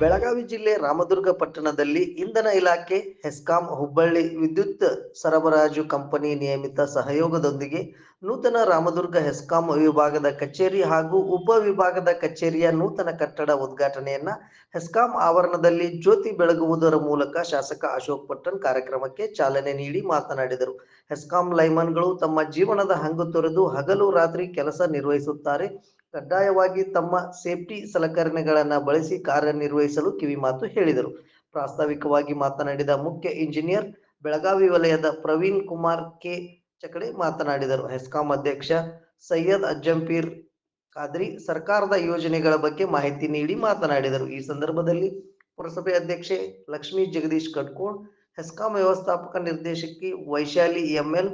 ಬೆಳಗಾವಿ ಜಿಲ್ಲೆ ರಾಮದುರ್ಗ ಪಟ್ಟಣದಲ್ಲಿ ಇಂಧನ ಇಲಾಖೆ, ಹೆಸ್ಕಾಂ, ಹುಬ್ಬಳ್ಳಿ ವಿದ್ಯುತ್ ಸರಬರಾಜು ಕಂಪನಿ ನಿಯಮಿತ ಸಹಯೋಗದೊಂದಿಗೆ ನೂತನ ರಾಮದುರ್ಗ ಹೆಸ್ಕಾಂ ವಿಭಾಗದ ಕಚೇರಿ ಹಾಗೂ ಉಪ ವಿಭಾಗದ ಕಚೇರಿಯ ನೂತನ ಕಟ್ಟಡ ಉದ್ಘಾಟನೆಯನ್ನ ಹೆಸ್ಕಾಂ ಆವರಣದಲ್ಲಿ ಜ್ಯೋತಿ ಬೆಳಗುವುದರ ಮೂಲಕ ಶಾಸಕ ಅಶೋಕ್ ಪಟ್ಟಣ್ ಕಾರ್ಯಕ್ರಮಕ್ಕೆ ಚಾಲನೆ ನೀಡಿ ಮಾತನಾಡಿದರು. ಹೆಸ್ಕಾಂ ಲೈಮನ್ಗಳು ತಮ್ಮ ಜೀವನದ ಹಂಗು ತೊರೆದು ಹಗಲು ರಾತ್ರಿ ಕೆಲಸ ನಿರ್ವಹಿಸುತ್ತಾರೆ. ಕಡ್ಡಾಯವಾಗಿ ತಮ್ಮ ಸೇಫ್ಟಿ ಸಲಕರಣೆಗಳನ್ನು ಬಳಸಿ ಕಾರ್ಯನಿರ್ವಹಿಸಲು ಕಿವಿಮಾತು ಹೇಳಿದರು. ಪ್ರಾಸ್ತಾವಿಕವಾಗಿ ಮಾತನಾಡಿದ ಮುಖ್ಯ ಇಂಜಿನಿಯರ್, ಬೆಳಗಾವಿ ವಲಯದ ಪ್ರವೀಣ್ ಕುಮಾರ್ ಕೆ. ಚಕಡೆ ಮಾತನಾಡಿದರು. ಹೆಸ್ಕಾಂ ಅಧ್ಯಕ್ಷ ಸೈಯದ್ ಅಜ್ಜಂಪೀರ್ ಖಾದ್ರಿ ಸರ್ಕಾರದ ಯೋಜನೆಗಳ ಬಗ್ಗೆ ಮಾಹಿತಿ ನೀಡಿ ಮಾತನಾಡಿದರು. ಈ ಸಂದರ್ಭದಲ್ಲಿ ಪುರಸಭೆ ಅಧ್ಯಕ್ಷೆ ಲಕ್ಷ್ಮೀ ಜಗದೀಶ್ ಕಟ್ಕೋಣ್ ಹೆಸ್ಕಾಂ ವ್ಯವಸ್ಥಾಪಕ ನಿರ್ದೇಶಕಿ ವೈಶಾಲಿ ಎಂಎಲ್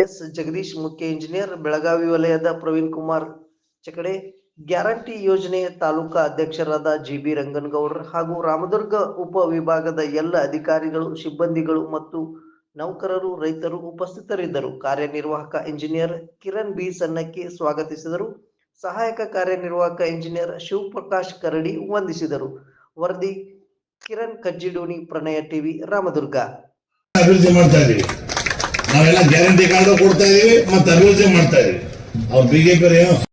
ಎಸ್ ಜಗದೀಶ್ ಮುಖ್ಯ ಇಂಜಿನಿಯರ್ ಬೆಳಗಾವಿ ವಲಯದ ಪ್ರವೀಣ್ ಕುಮಾರ್ ಚಕಡೆ, ಗ್ಯಾರಂಟಿ ಯೋಜನೆ ತಾಲೂಕಾ ಅಧ್ಯಕ್ಷರಾದ ಜಿ ಬಿ ರಂಗನಗೌಡರ್ ಹಾಗೂ ರಾಮದುರ್ಗ ಉಪ ವಿಭಾಗದ ಎಲ್ಲ ಅಧಿಕಾರಿಗಳು, ಸಿಬ್ಬಂದಿಗಳು ಮತ್ತು ನೌಕರರು, ರೈತರು ಉಪಸ್ಥಿತರಿದ್ದರು. ಕಾರ್ಯನಿರ್ವಾಹಕ ಇಂಜಿನಿಯರ್ ಕಿರಣ್ ಬಿ ಸನ್ನಕ್ಕೆ ಸ್ವಾಗತಿಸಿದರು. ಸಹಾಯಕ ಕಾರ್ಯನಿರ್ವಾಹಕ ಇಂಜಿನಿಯರ್ ಶಿವಪ್ರಕಾಶ್ ಕರಡಿ ವಂದಿಸಿದರು. ವರದಿ ಕಿರಣ್ ಕಜ್ಜಿಡೋಣಿ, ಪ್ರಣಯ ಟಿವಿ, ರಾಮದುರ್ಗ. ನಾವೆಲ್ಲ ಗ್ಯಾರಂಟಿ ಕಾರ್ಡು ಕೊಡ್ತಾ ಇದೀವಿ ಮತ್ತೆ ಅಭಿವೃದ್ಧಿ ಮಾಡ್ತಾ ಇದೀವಿ. ಅವ್ರು ಬಿಜೆಪಿ